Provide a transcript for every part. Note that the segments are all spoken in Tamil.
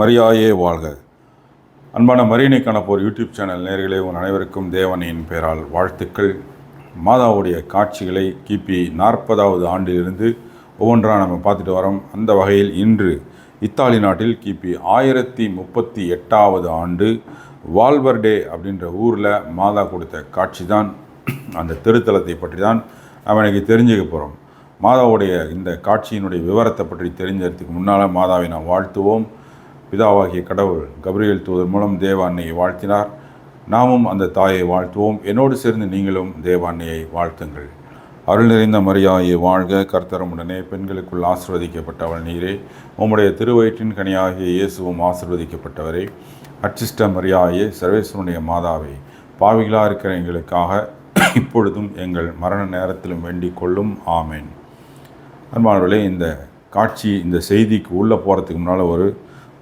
மரியாயே வாழ்க. அன்பான மரியனை காணப்போர் யூடியூப் சேனல் நேர்களே உங்கள் அனைவருக்கும் தேவனின் பெயரால் வாழ்த்துக்கள். மாதாவுடைய காட்சிகளை கிபி நாற்பதாவது ஆண்டிலிருந்து ஒவ்வொன்றாக நம்ம பார்த்துட்டு வரோம். அந்த வகையில் இன்று இத்தாலி நாட்டில் கிபி ஆயிரத்தி முப்பத்தி எட்டாவது ஆண்டு வால்வர்டே அப்படின்ற ஊரில் மாதா கொடுத்த காட்சி தான் அந்த திருத்தலத்தை பற்றி தான் நம்ம தெரிஞ்சுக்க போகிறோம். மாதாவுடைய இந்த காட்சியினுடைய விவரத்தை பற்றி தெரிஞ்சதுக்கு முன்னால் மாதாவை நாம் வாழ்த்துவோம். பிதாவாகிய கடவுள் கபிரியல் தூதர் மூலம் தேவ அன்னையை வாழ்த்தினார். நாமும் அந்த தாயை வாழ்த்துவோம். என்னோடு சேர்ந்து நீங்களும் தேவ அன்னையை வாழ்த்துங்கள். அருள் நிறைந்த மரியாயை வாழ்க. கர்த்தரமுடனே பெண்களுக்குள் ஆசிர்வதிக்கப்பட்டவள் நீரே. உம்முடைய திருவயிற்றின் கனியாகிய இயேசுவும் ஆசிர்வதிக்கப்பட்டவரே. அச்சிஷ்ட மரியாயே சர்வேஸ்வரனுடைய மாதாவை பாவிகளாக இருக்கிற எங்களுக்காக இப்பொழுதும் எங்கள் மரண நேரத்திலும் வேண்டிக் கொள்ளும். ஆமேன். அன்பானவர்களே இந்த காட்சி இந்த செய்திக்கு உள்ளே போகிறதுக்கு முன்னால் ஒரு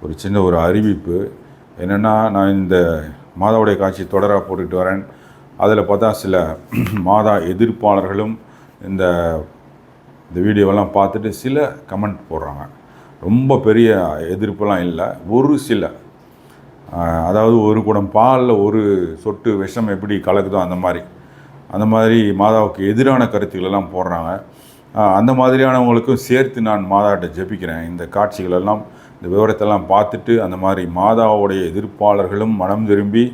ஒரு சின்ன ஒரு அறிவிப்பு. என்னென்னா நான் இந்த மாதாவுடைய காட்சி தொடராக போட்டுட்டு வரேன். அதில் பார்த்தா சில மாதா எதிர்ப்பாளர்களும் இந்த இந்த வீடியோவெல்லாம் பார்த்துட்டு சில கமெண்ட் போடுறாங்க. ரொம்ப பெரிய எதிர்ப்பெல்லாம் இல்லை. ஒரு சில. அதாவது ஒரு குடம் பாலில் ஒரு சொட்டு விஷம் எப்படி கலக்குதோ அந்த மாதிரி. அந்த மாதிரி மாதாவுக்கு எதிரான கருத்துக்கள் எல்லாம் போடுறாங்க அந்த மாதிரியானவங்களுக்கும் சேர்த்து நான் மாதாட்ட ஜெபிக்கிறேன். இந்த காட்சிகளெல்லாம் இந்த விவரத்தெல்லாம் பார்த்துட்டு அந்த மாதிரி மாதாவுடைய எதிர்ப்பாளர்களும் மனம் திரும்பி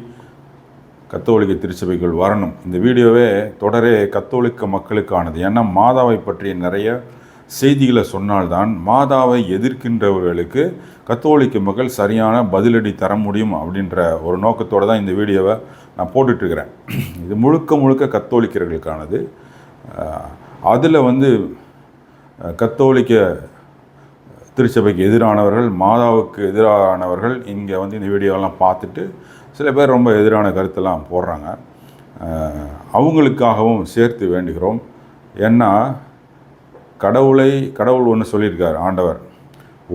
கத்தோலிக்க திருச்சபைக்குள் வரணும். இந்த வீடியோவே தொடரே கத்தோலிக்க மக்களுக்கானது. ஏன்னா மாதாவை பற்றிய நிறைய செய்திகளை சொன்னால்தான் மாதாவை எதிர்க்கின்றவர்களுக்கு கத்தோலிக்க மக்கள் சரியான பதிலடி தர முடியும் அப்படின்ற ஒரு நோக்கத்தோடு தான் இந்த வீடியோவை நான் போட்டுட்ருக்கிறேன். இது முழுக்க முழுக்க கத்தோலிக்கர்களுக்கானது. அதில் வந்து கத்தோலிக்க திருச்சபைக்கு எதிரானவர்கள் மாதாவுக்கு எதிரானவர்கள் இங்கே வந்து இந்த வீடியோவெல்லாம் பார்த்துட்டு சில பேர் ரொம்ப எதிரான கருத்தெல்லாம் போடுறாங்க. அவங்களுக்காகவும் சேர்த்து வேண்டுகிறோம். ஏன்னா கடவுளை கடவுள் ஒன்று சொல்லியிருக்கார் ஆண்டவர்.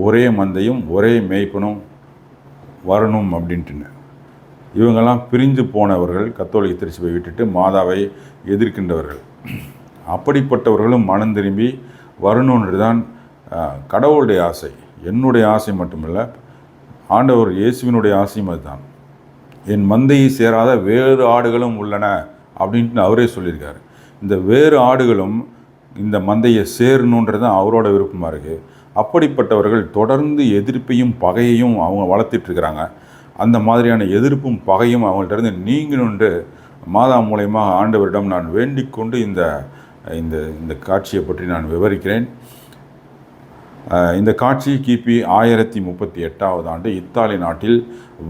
ஒரே மந்தையும் ஒரே மேய்ப்பனும் வரணும் அப்படின்ட்டுன்னு. இவங்கெல்லாம் பிரிஞ்சு போனவர்கள் கத்தோலிக்க திருச்சபை விட்டுட்டு மாதாவை எதிர்க்கின்றவர்கள். அப்படிப்பட்டவர்களும் மனம் திரும்பி வரணுன்றது தான் கடவுளுடைய ஆசை என்னுடைய ஆசை மட்டுமில்லை ஆண்டவர் இயேசுவினுடைய ஆசையும் அதுதான். என் மந்தையை சேராத வேறு ஆடுகளும் உள்ளன அப்படின்ட்டு அவரே சொல்லியிருக்காரு. இந்த வேறு ஆடுகளும் இந்த மந்தையை சேரணுன்றது தான் அவரோட விருப்பமாக இருக்குது அப்படிப்பட்டவர்கள் தொடர்ந்து எதிர்ப்பையும் பகையையும் அவங்க வளர்த்துட்ருக்கிறாங்க. அந்த மாதிரியான எதிர்ப்பும் பகையும் அவங்கள்ட்ட இருந்து நீங்கணுன்று மாதா மூலயமாக ஆண்டவரிடம் நான் வேண்டிக் கொண்டு இந்த இந்த இந்த காட்சியை பற்றி நான் விவரிக்கிறேன். இந்த காட்சி கிபி ஆயிரத்தி முப்பத்தி எட்டாவது ஆண்டு இத்தாலி நாட்டில்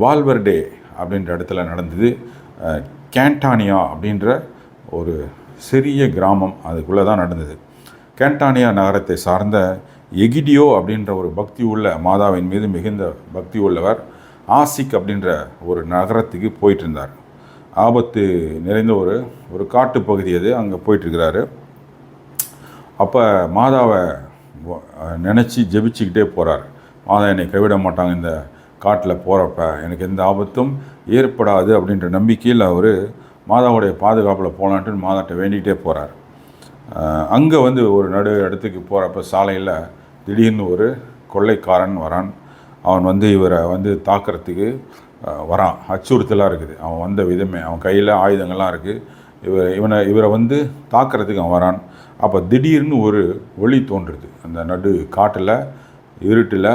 வால்வர்டே அப்படின்ற இடத்துல நடந்தது. கேண்டானியா அப்படின்ற ஒரு சிறிய கிராமம் அதுக்குள்ளே தான் நடந்தது. கேண்டானியா நகரத்தை சார்ந்த எகிடியோ அப்படின்ற ஒரு பக்தி உள்ள மாதாவின் மீது மிகுந்த பக்தி உள்ளவர் ஆசிக் அப்படின்ற ஒரு நகரத்துக்கு போயிட்டு இருந்தார் ஆபத்து நிறைந்த ஒரு ஒரு காட்டுப்பகுதி அது அங்கே போயிட்டுருக்கிறாரு. அப்போ மாதாவை நினச்சி ஜெபிச்சுக்கிட்டே போகிறார் மாதா என்னை கைவிட மாட்டாங்க இந்த காட்டில் போகிறப்ப எனக்கு எந்த ஆபத்தும் ஏற்படாது அப்படின்ற நம்பிக்கையில் அவர் மாதாவுடைய பாதுகாப்பில் போகலான்ட்டு மாதாட்ட வேண்டிகிட்டே போகிறார் அங்கே வந்து ஒரு நடு இடத்துக்கு போகிறப்ப சாலையில் திடீர்னு ஒரு கொள்ளைக்காரன் வரான். அவன் வந்து இவரை வந்து தாக்கிறதுக்கு வரான். அச்சுறுத்தலாக இருக்குது. அவன் வந்த விதமே அவன் கையில் ஆயுதங்கள்லாம் இருக்குது இவர் இவனை இவரை வந்து தாக்கிறதுக்கு அவன் வரான். அப்போ திடீர்னு ஒரு ஒளி தோன்றுது. அந்த நடு காட்டில் இருட்டில்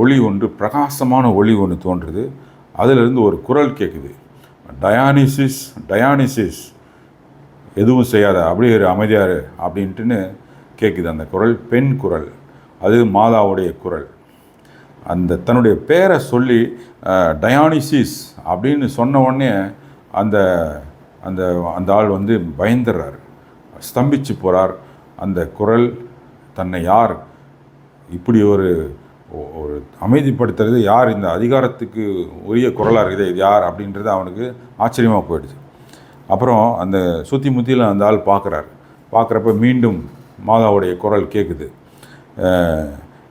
ஒளி ஒன்று பிரகாசமான ஒளி ஒன்று தோன்றுது. அதிலிருந்து ஒரு குரல் கேட்குது டயானிசிஸ் டயானிசிஸ் எதுவும் செய்யாத அப்படியே ஒரு அமைதியார் அப்படின்ட்டுன்னு கேட்குது அந்த குரல். பெண் குரல். அது மாதாவுடைய குரல். அந்த தன்னுடைய பேரை சொல்லி டயானிசிஸ் அப்படின்னு சொன்ன உடனே அந்த அந்த அந்த ஆள் வந்து பயந்துடுறாரு ஸ்தம்பிச்சு போகிறார் அந்த குரல் தன்னை யார் இப்படி ஒரு ஒ- ஒரு அமைதிப்படுத்துறது யார் இந்த அதிகாரத்துக்கு உரிய குரலாக இருக்குது இது யார் அப்படின்றது அவனுக்கு ஆச்சரியமாக போயிடுச்சு. அப்புறம் அந்த சுற்றி முத்தியில் அந்த ஆள் பார்க்குறார் பார்க்குறப்ப மீண்டும் மாதாவுடைய குரல் கேட்குது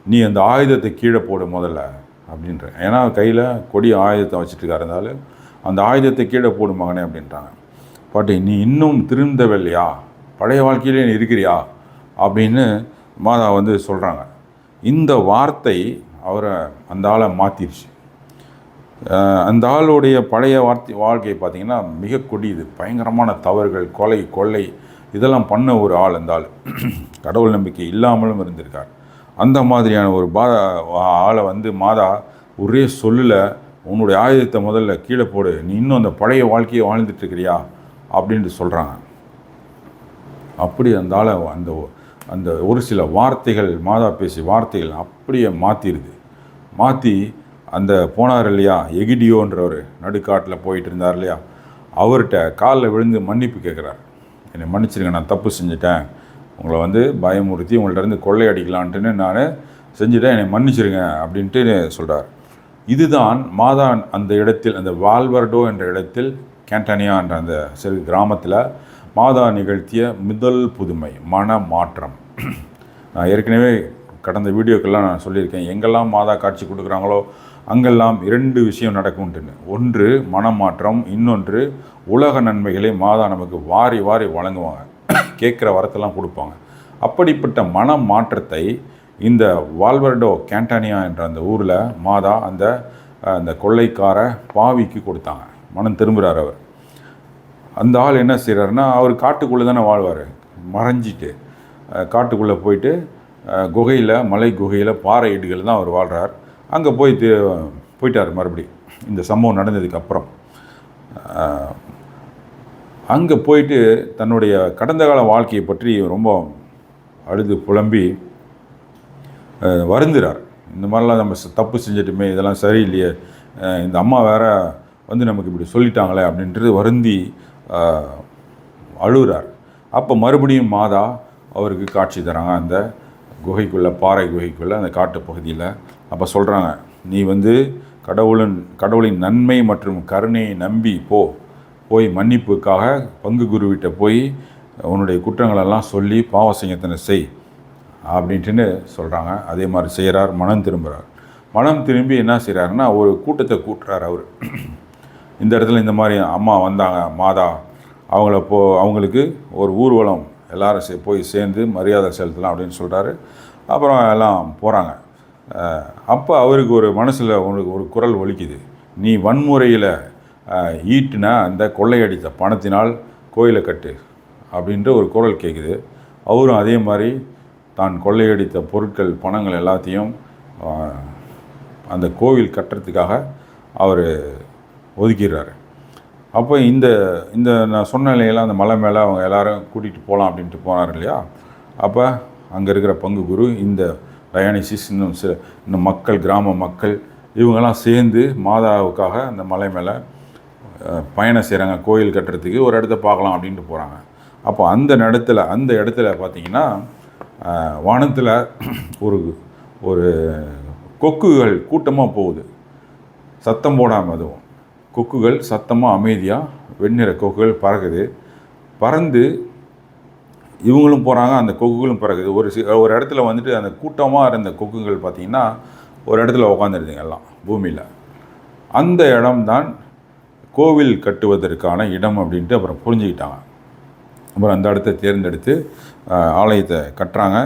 நீ அந்த ஆயுதத்தை கீழே போடு முதல்ல அப்படின்ற. ஏன்னா கையில் கொடி ஆயுதத்தை வச்சுட்டு இருந்தாலும் அந்த ஆயுதத்தை கீழே போடு மகனே அப்படின்றாங்க. பாட்டி நீ இன்னும் திருந்தவில்லையா? பழைய வாழ்க்கையிலே நீ இருக்கிறியா? அப்படின்னு மாதா வந்து சொல்கிறாங்க இந்த வார்த்தை அவரை அந்த ஆளை மாற்றிருச்சு அந்த ஆளுடைய பழைய வார்த்தை வாழ்க்கை பார்த்திங்கன்னா மிக கொடியது. பயங்கரமான தவறுகள் கொலை கொள்ளை இதெல்லாம் பண்ண ஒரு ஆள் அந்த ஆள். கடவுள் நம்பிக்கை இல்லாமலும் இருந்திருக்கார். அந்த மாதிரியான ஒரு பா ஆளை வந்து மாதா ஒரே சொல்லில் உன்னுடைய ஆயுதத்தை முதல்ல கீழே போடு. நீ இன்னும் அந்த பழைய வாழ்க்கையை வாழ்ந்துட்டு இருக்கிறியா? அப்படின்ட்டு சொல்கிறாங்க அப்படி இருந்தால் அந்த அந்த ஒரு சில வார்த்தைகள் மாதா பேசி வார்த்தைகள் அப்படியே மாற்றிடுது மாற்றி அந்த போனார் இல்லையா எகிடியோன்றவர் நடுக்காட்டில் போயிட்டு இருந்தார் இல்லையா அவர்கிட்ட காலில் விழுந்து மன்னிப்பு கேட்குறார் என்னை மன்னிச்சிருங்க நான் தப்பு செஞ்சுட்டேன். உங்களை வந்து பயமுறுத்தி உங்கள்கிட்ட இருந்து கொள்ளையடிக்கலான்ட்டுன்னு நான் செஞ்சுட்டேன். என்னை மன்னிச்சிருங்க அப்படின்ட்டு சொல்கிறார் இதுதான் மாதா அந்த இடத்தில் அந்த வால்வர்டோ என்ற இடத்தில் கேண்டனியா என்ற அந்த சிறு கிராமத்தில் மாதா நிகழ்த்திய முதல் புதுமை மன மாற்றம் நான் ஏற்கனவே கடந்த வீடியோக்கெல்லாம் நான் சொல்லியிருக்கேன் எங்கெல்லாம் மாதா காட்சி கொடுக்குறாங்களோ அங்கெல்லாம் இரண்டு விஷயம் நடக்கும்ட்டுன்னு ஒன்று மனமாற்றம். இன்னொன்று உலக நன்மைகளை மாதா நமக்கு வாரி வாரி வழங்குவாங்க. கேட்குற வரத்தெல்லாம் கொடுப்பாங்க. அப்படிப்பட்ட மன மாற்றத்தை இந்த வால்வர்டோ கேண்டானியா என்ற அந்த ஊரில் மாதா அந்த அந்த கொள்ளைக்கார பாவிக்கு கொடுத்தாங்க. மனம் திரும்புகிறார் அவர். அந்த ஆள் என்ன செய்கிறாருன்னா அவர் காட்டுக்குள்ளே தானே வாழ்வார். மறைஞ்சிட்டு காட்டுக்குள்ளே போயிட்டு குகையில் மலை குகையில் பாறை இடுகள் தான் அவர் வாழ்கிறார் அங்கே போய் போயிட்டார் மறுபடி. இந்த சம்பவம் நடந்ததுக்கப்புறம் அங்கே போயிட்டு தன்னுடைய கடந்த கால வாழ்க்கையை பற்றி ரொம்ப அழுது புலம்பி வருந்துறார். இந்த மாதிரிலாம் நம்ம தப்பு செஞ்சிட்டுமே இதெல்லாம் சரியில்லையே இந்த அம்மா வேற வந்து நமக்கு இப்படி சொல்லிட்டாங்களே அப்படின்றது வருந்தி அழுகிறார். அப்போ மறுபடியும் மாதா அவருக்கு காட்சி தராங்க. அந்த குகைக்குள்ளே பாறை குகைக்குள்ளே அந்த காட்டு பகுதியில். அப்போ சொல்கிறாங்க நீ வந்து கடவுளின் கடவுளின் நன்மை மற்றும் கருணையை நம்பி போ. போய் மன்னிப்புக்காக பங்கு குருவிட்ட போய் உன்னுடைய குற்றங்களெல்லாம் சொல்லி பாவசங்கத்தனை செய். அப்படின்ட்டுன்னு சொல்கிறாங்க அதே மாதிரி செய்கிறார் மனம் திரும்புகிறார் மனம் திரும்பி என்ன செய்கிறாருன்னா ஒரு கூட்டத்தை கூட்டுறார் அவர். இந்த இடத்துல இந்த மாதிரி அம்மா வந்தாங்க மாதா அவங்கள போ அவங்களுக்கு ஒரு ஊர்வலம் எல்லோரும் சே போய் சேர்ந்து மரியாதை செலுத்தலாம் அப்படின்னு சொல்கிறாரு அப்புறம் எல்லாம் போகிறாங்க அப்போ அவருக்கு ஒரு மனசில் உனக்கு ஒரு குரல் ஒலிக்குது. நீ வன்முறையில் ஈட்டின அந்த கொள்ளையடித்த பணத்தினால் கோயிலை கட்டு அப்படின்ற ஒரு குரல் கேட்குது அவரும் அதே மாதிரி தான் கொள்ளையடித்த பொருட்கள் பணங்கள் எல்லாத்தையும் அந்த கோவில் கட்டுறதுக்காக அவர் ஒதுக்கிடுறாரு. அப்போ இந்த இந்த நான் சொன்ன நிலையெல்லாம் அந்த மலை மேலே அவங்க எல்லாரும் கூட்டிகிட்டு போகலாம் அப்படின்ட்டு போனார் இல்லையா? அப்போ அங்கே இருக்கிற பங்கு குரு இந்த டயானிசிஸ் இன்னும் சில இன்னும் மக்கள் கிராம மக்கள் இவங்கெல்லாம் சேர்ந்து மாதாவுக்காக அந்த மலை மேலே பயணம் செய்கிறாங்க கோயில் கட்டுறதுக்கு ஒரு இடத்த பார்க்கலாம் அப்படின்ட்டு போகிறாங்க அப்போ அந்த இடத்துல அந்த இடத்துல பார்த்திங்கன்னா வானத்தில் ஒரு ஒரு கொக்குகள் கூட்டமாக போகுது. சத்தம் போடாமல் அதுவும். கொக்குகள் சத்தமாக அமைதியாக வெண்ணிற கொக்குகள் பறக்குது. பறந்து இவங்களும் போகிறாங்க அந்த கொக்குகளும் பறக்குது. ஒரு சி ஒரு இடத்துல வந்துட்டு அந்த கூட்டமாக இருந்த கொக்குகள் பார்த்திங்கன்னா ஒரு இடத்துல உக்காந்துருந்தீங்க எல்லாம் பூமியில். அந்த இடம்தான் கோவில் கட்டுவதற்கான இடம் அப்படின்ட்டு அப்புறம் புரிஞ்சுக்கிட்டாங்க. அப்புறம் அந்த இடத்த தேர்ந்தெடுத்து ஆலயத்தை கட்டுறாங்க.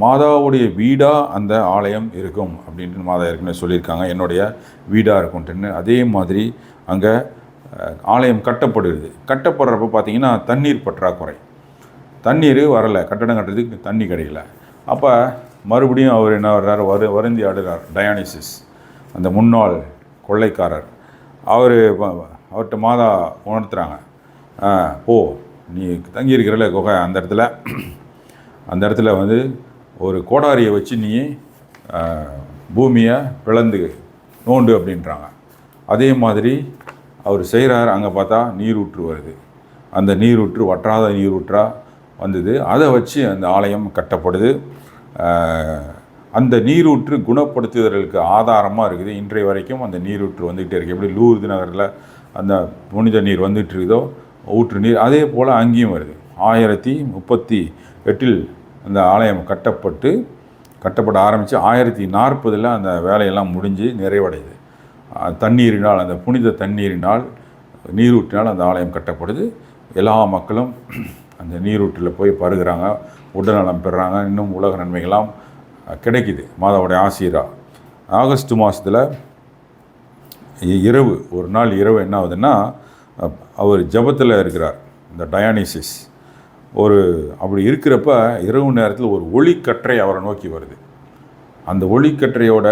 மாதாவுடைய வீடாக அந்த ஆலயம் இருக்கும் அப்படின்ட்டு மாதா ஏற்கனவே சொல்லியிருக்காங்க. என்னுடைய வீடாக இருக்கும்ட்டுன்னு. அதே மாதிரி அங்கே ஆலயம் கட்டப்படுது கட்டப்படுறப்ப பார்த்திங்கன்னா தண்ணீர் பற்றாக்குறை. தண்ணீர் வரலை. கட்டடம் கட்டுறதுக்கு தண்ணி கிடைக்கல. அப்போ மறுபடியும் அவர் என்ன வர்றார்? வரு வருந்தி ஆடுறார். டயானிசிஸ் அந்த முன்னாள் கொள்ளைக்காரர். அவர் அவர்கிட்ட மாதா உணர்த்துறாங்க. போ. நீ தங்கியிருக்கிறல குகை அந்த இடத்துல. அந்த இடத்துல வந்து ஒரு கோடாரியை வச்சு நீ பூமியை பிளந்து நோண்டு அப்படின்றாங்க. அதே மாதிரி அவர் செய்கிறார் அங்கே பார்த்தா நீரூற்று வருது. அந்த நீரூற்று வற்றாத நீரூற்றாக வந்தது. அதை வச்சு அந்த ஆலயம் கட்டப்படுது. அந்த நீரூற்று குணப்படுத்துதலுக்கு ஆதாரமாக இருக்குது. இன்றைய வரைக்கும் அந்த நீரூற்று வந்துகிட்டே இருக்குது எப்படி லூர்து நகரில் அந்த புனித நீர் வந்துட்டு இருக்குதோ ஊற்று நீர் அதே போல் அங்கேயும் வருது. ஆயிரத்தி முப்பத்தி எட்டில் அந்த ஆலயம் கட்டப்பட்டு கட்டப்பட ஆரம்பித்து ஆயிரத்தி நாற்பதில் அந்த வேலையெல்லாம் முடிஞ்சு நிறைவடையுது. தண்ணீரினால் அந்த புனித தண்ணீரினால் நீரூற்றினால் அந்த ஆலயம் கட்டப்படுது. எல்லா மக்களும் அந்த நீரூற்றில் போய் பருகிறாங்க உடல்நலம் பெறுறாங்க. இன்னும் உலக நன்மைகள்லாம் கிடைக்குது. மாதாவுடைய ஆசீரா ஆகஸ்ட் மாதத்தில் இரவு ஒரு நாள் இரவு என்ன ஆகுதுன்னா அவர் ஜெபத்தில் இருக்கிறார் இந்த டயானிசிஸ். ஒரு அப்படி இருக்கிறப்ப இரவு நேரத்தில் ஒரு ஒளிக்கற்றை அவரை நோக்கி வருது. அந்த ஒளிக்கற்றையோட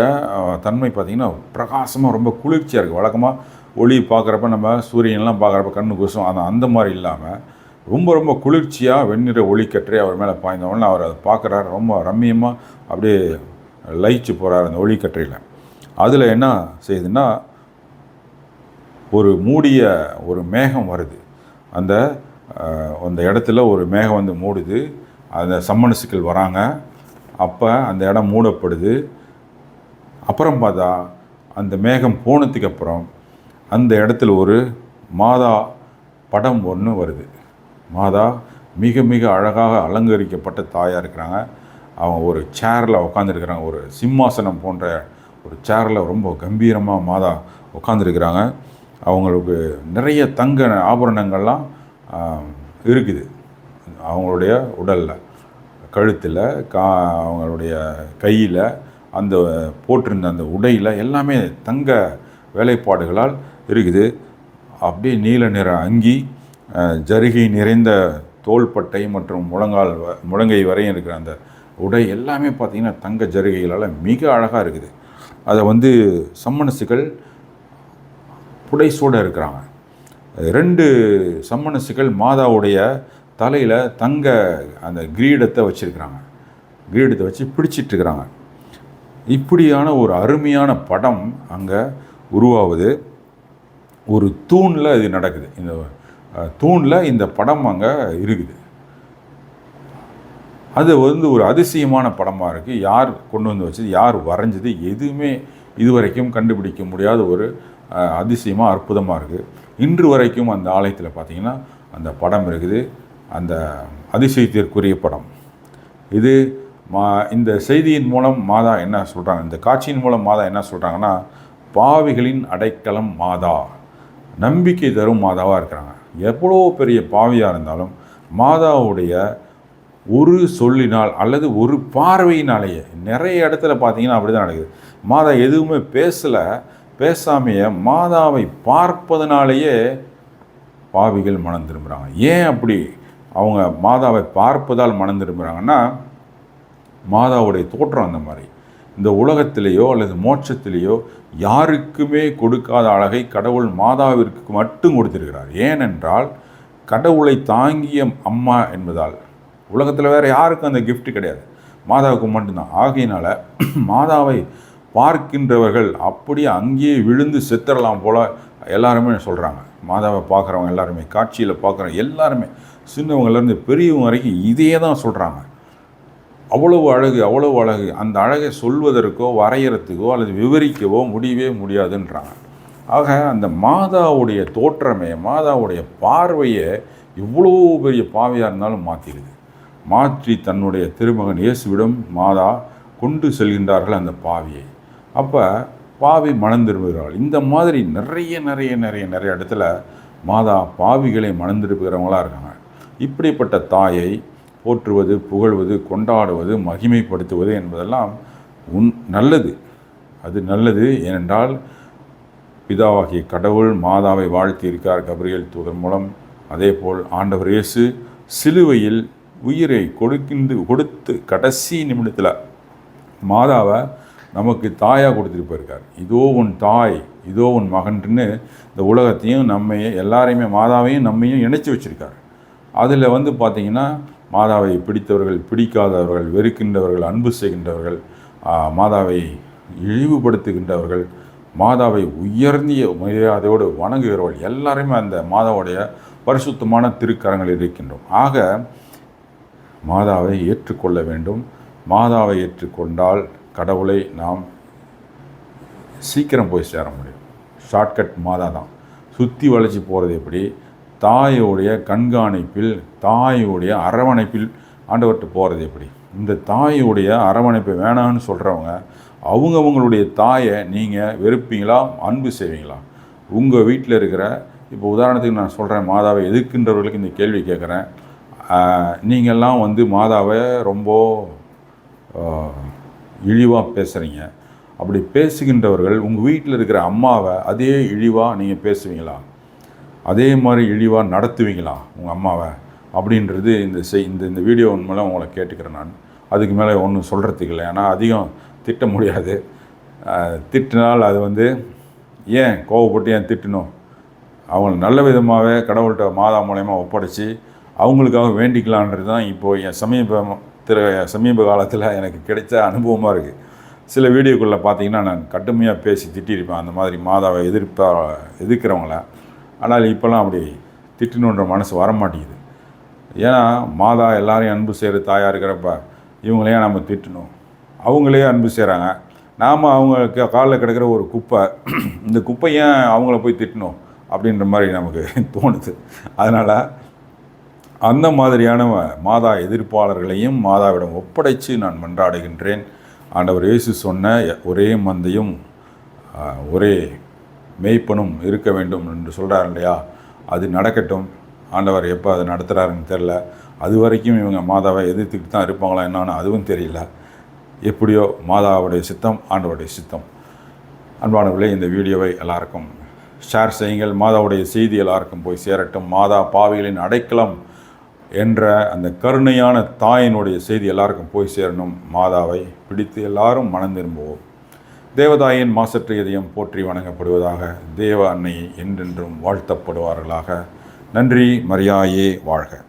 தன்மை பார்த்திங்கன்னா பிரகாசமாக ரொம்ப குளிர்ச்சியாக இருக்குது வழக்கமாக ஒளி பார்க்குறப்ப நம்ம சூரியன்லாம் பார்க்குறப்ப கண்ணு குசும். அந்த அந்த மாதிரி இல்லாமல் ரொம்ப ரொம்ப குளிர்ச்சியாக வெண்ணிற ஒளிக்கற்றை அவர் மேலே பாய்ந்தவொடனே அவர் அதை பார்க்குறாரு. ரொம்ப ரம்மியமாக அப்படியே லயிச்சு போகிறார் அந்த ஒளிக்கற்றையில். அதில் என்ன செய்யுதுன்னா ஒரு மூடிய ஒரு மேகம் வருது. அந்த அந்த இடத்துல ஒரு மேகம் வந்து மூடுது. அந்த சம்மனசுக்கள் வராங்க. அப்போ அந்த இடம் மூடப்படுது. அப்புறம் பார்த்தா அந்த மேகம் போனதுக்கு அப்புறம் அந்த இடத்துல ஒரு மாதா படம் ஒன்று வருது. மாதா மிக மிக அழகாக அலங்கரிக்கப்பட்ட தாயாக இருக்கிறாங்க. அவங்க ஒரு சேரில் உட்காந்துருக்கிறாங்க ஒரு சிம்மாசனம் போன்ற ஒரு சேரில் ரொம்ப கம்பீரமாக மாதா உட்காந்துருக்கிறாங்க அவங்களுக்கு நிறைய தங்க ஆபரணங்கள்லாம் இருக்குது. அவங்களுடைய உடலில் கழுத்தில் கா அவங்களுடைய கையில் அந்த போட்டிருந்த அந்த உடையில் எல்லாமே தங்க வேலைப்பாடுகளால் இருக்குது. அப்படியே நீல நிற அங்கி ஜருகை நிறைந்த தோள்பட்டை மற்றும் முழங்கால் வ- முழங்கை வரையும் இருக்கிற அந்த உடை எல்லாமே பார்த்திங்கன்னா தங்க ஜருகைகளால் மிக அழகாக இருக்குது. அதை வந்து சம்மனசுகள் புடைசூட இருக்கிறாங்க. ரெண்டு சம்மனசுகள் மாதாவுடைய தலையில் தங்க அந்த கிரீடத்தை வச்சுருக்கிறாங்க. கிரீடத்தை வச்சு பிடிச்சிட்ருக்கிறாங்க. இப்படியான ஒரு அருமையான படம் அங்கே உருவாகுது. ஒரு தூணில் இது நடக்குது. இந்த தூணில் இந்த படம் அங்கே இருக்குது. அது வந்து ஒரு அதிசயமான படமாக இருக்குது யார் கொண்டு வந்து வச்சது யார் வரைஞ்சது எதுவுமே இதுவரைக்கும் கண்டுபிடிக்க முடியாத ஒரு அதிசயமாக அற்புதமாக இருக்குது இன்று வரைக்கும் அந்த ஆலயத்தில் பார்த்தீங்கன்னா அந்த படம் இருக்குது. அந்த அதிசயத்திற்குரிய படம். இது மா இந்த செய்தியின் மூலம் மாதா என்ன சொல்கிறாங்க இந்த காட்சியின் மூலம் மாதா என்ன சொல்கிறாங்கன்னா பாவிகளின் அடைக்கலம் மாதா. நம்பிக்கை தரும் மாதாவாக இருக்கிறாங்க. எவ்வளோ பெரிய பாவியாக இருந்தாலும் மாதாவுடைய ஒரு சொல்லினால் அல்லது ஒரு பார்வையினாலேயே நிறைய இடத்துல பார்த்தீங்கன்னா அப்படி தான் நடக்குது. மாதா எதுவுமே பேசலை. பேசாமையே மாதாவை பார்ப்பதனாலேயே பாவிகள் மனம் திரும்புகிறாங்க ஏன் அப்படி அவங்க மாதாவை பார்ப்பதால் மனம் திரும்புகிறாங்கன்னா மாதாவுடைய தோற்றம் அந்த மாதிரி. இந்த உலகத்திலேயோ அல்லது மோட்சத்திலேயோ யாருக்குமே கொடுக்காத அழகை கடவுள் மாதாவிற்கு மட்டும் கொடுத்திருக்கிறார். ஏனென்றால் கடவுளை தாங்கிய அம்மா என்பதால். உலகத்தில் வேறு யாருக்கும் அந்த கிஃப்ட் கிடையாது. மாதாவுக்கு மட்டும்தான். ஆகையினால மாதாவை பார்க்கின்றவர்கள் அப்படியே அங்கேயே விழுந்து செத்துறலாம் போல் எல்லாருமே சொல்கிறாங்க மாதாவை பார்க்குறவங்க எல்லாருமே காட்சியில் பார்க்குறவங்க எல்லாருமே சின்னவங்கலேருந்து பெரியவங்க வரைக்கும் இதையே தான் சொல்கிறாங்க அவ்வளவு அழகு அவ்வளவு அழகு அந்த அழகை சொல்வதற்கோ வரையறதுக்கோ அல்லது விவரிக்கவோ முடியவே முடியாதுன்றாங்க. ஆக அந்த மாதாவுடைய தோற்றமே மாதாவுடைய பார்வையை இவ்வளோ பெரிய பாவையாக இருந்தாலும் மாற்றிடுது மாற்றி தன்னுடைய திருமகன் இயேசுவிடம் மாதா கொண்டு செல்கின்றார்கள் அந்த பாவியை. அப்போ பாவி மனம் திரும்புகிறாள் இந்த மாதிரி நிறைய நிறைய நிறைய நிறைய இடத்துல மாதா பாவிகளை மனம் திரும்புகிறவங்களாக இருக்காங்க. இப்படிப்பட்ட தாயை போற்றுவது புகழ்வது கொண்டாடுவது மகிமைப்படுத்துவது என்பதெல்லாம் உன் நல்லது. அது நல்லது ஏனென்றால் பிதாவாகிய கடவுள் மாதாவை வாழ்த்தியிருக்கார் கபிரியல் தூதர் மூலம். அதேபோல் ஆண்டவர் இயேசு சிலுவையில் உயிரை கொடுக்கின்று கொடுத்து கடைசி நிமிடத்தில் மாதாவை நமக்கு தாயாக கொடுத்துட்டு போயிருக்கார். இதோ உன் தாய் இதோ உன் மகன்றுன்னு இந்த உலகத்தையும் நம்ம எல்லாரையுமே மாதாவையும் நம்மையும் இணைச்சி வச்சிருக்கார். அதில் வந்து பார்த்திங்கன்னா மாதாவை பிடித்தவர்கள் பிடிக்காதவர்கள் வெறுக்கின்றவர்கள் அன்பு செய்கின்றவர்கள் மாதாவை இழிவுபடுத்துகின்றவர்கள் மாதாவை உயர்ந்திய மரியாதையோடு வணங்குகிறவர்கள் எல்லாருமே அந்த மாதாவுடைய பரிசுத்தமான திருக்கரங்களில் இருக்கின்றோம். ஆக மாதாவை ஏற்றுக்கொள்ள வேண்டும். மாதாவை ஏற்றுக்கொண்டால் கடவுளை நாம் சீக்கிரம் போய் சேர முடியும். ஷார்ட்கட் மாதா தான். சுற்றி வளைச்சி போகிறது எப்படி? தாயோடைய கண்காணிப்பில் தாயோடைய அரவணைப்பில் ஆண்டவர்கிட்ட போகிறது எப்படி? இந்த தாயோடைய அரவணைப்பை வேணான்னு சொல்கிறவங்க அவங்கவங்களுடைய தாயை நீங்கள் வெறுப்பீங்களா? அன்பு செய்வீங்களா? உங்கள் வீட்டில் இருக்கிற இப்போ உதாரணத்துக்கு நான் சொல்கிறேன் மாதாவை எதிர்க்கின்றவர்களுக்கு இந்த கேள்வி கேட்குறேன். நீங்கள்லாம் வந்து மாதாவை ரொம்ப இழிவாக பேசுகிறீங்க அப்படி பேசுகின்றவர்கள் உங்கள் வீட்டில் இருக்கிற அம்மாவை அதே இழிவாக நீங்கள் பேசுவீங்களா? அதே மாதிரி இழிவாக நடத்துவீங்களா உங்கள் அம்மாவை? அப்படின்றது இந்த செய் இந்த இந்த வீடியோ மூலம் உங்களை கேட்டுக்கிறேன் நான். அதுக்கு மேலே ஒன்றும் சொல்கிறதுக்கு இல்லை. ஏன்னா அதிகம் திட்ட முடியாது. திட்டினால் அது வந்து ஏன் கோவப்பட்டு ஏன் திட்டணும்? அவங்கள நல்ல விதமாகவே கடவுள்கிட்ட மாதா மூலயமா ஒப்படைச்சி அவங்களுக்காக வேண்டிக்கலான்றது தான் இப்போது என் சமீப திரு சமீப காலத்தில் எனக்கு கிடைச்ச அனுபவமாக இருக்குது சில வீடியோக்குள்ளே பார்த்தீங்கன்னா நான் கடுமையாக பேசி திட்டியிருப்பேன் அந்த மாதிரி மாதாவை எதிர்ப்பா எதிர்க்கிறவங்கள. ஆனால் இப்போல்லாம் அப்படி திட்டணுன்ற மனசு வர மாட்டேங்குது ஏன்னா மாதா எல்லாரையும் அன்பு செய்கிற தாயாக இருக்கிறப்ப இவங்களையே நம்ம திட்டணும். அவங்களே அன்பு செய்கிறாங்க நாம் அவங்க காலில் கிடக்கிற ஒரு குப்பை இந்த குப்பை ஏன் அவங்கள போய் திட்டணும் அப்படின்ற மாதிரி நமக்கு தோணுது. அதனால் அந்த மாதிரியான மாதா எதிர்ப்பாளர்களையும் மாதாவிடம் ஒப்படைத்து நான் மன்றாடுகின்றேன். ஆண்டவர் இயேசு சொன்ன ஒரே மந்தையும் ஒரே மெய்ப்பனும் இருக்க வேண்டும் என்று சொல்கிறார் இல்லையா? அது நடக்கட்டும். ஆண்டவர் எப்போ அதை நடத்துகிறாருன்னு தெரில அது வரைக்கும் இவங்க மாதாவை எதிர்த்துக்கிட்டு தான் இருப்பாங்களா என்னான்னு அதுவும் தெரியல. எப்படியோ மாதாவுடைய சித்தம் ஆண்டவருடைய சித்தம். அன்பானவர்களே இந்த வீடியோவை எல்லாருக்கும் ஷேர் செய்யுங்கள். மாதாவுடைய செய்தி எல்லாருக்கும் போய் சேரட்டும். மாதா பாவிகளின் அடைக்கலம் என்ற அந்த கருணையான தாயினுடைய செய்தி எல்லாருக்கும் போய் சேரணும். மாதாவை பிடித்து எல்லாரும் மனம் திரும்புவோம். தேவதாயின் மாசற்ற இதயம் போற்றி வணங்கப்படுவதாக தேவ அன்னை என்றென்றும் வாழ்த்தப்படுவார்களாக. நன்றி மரியாயே வாழ்க.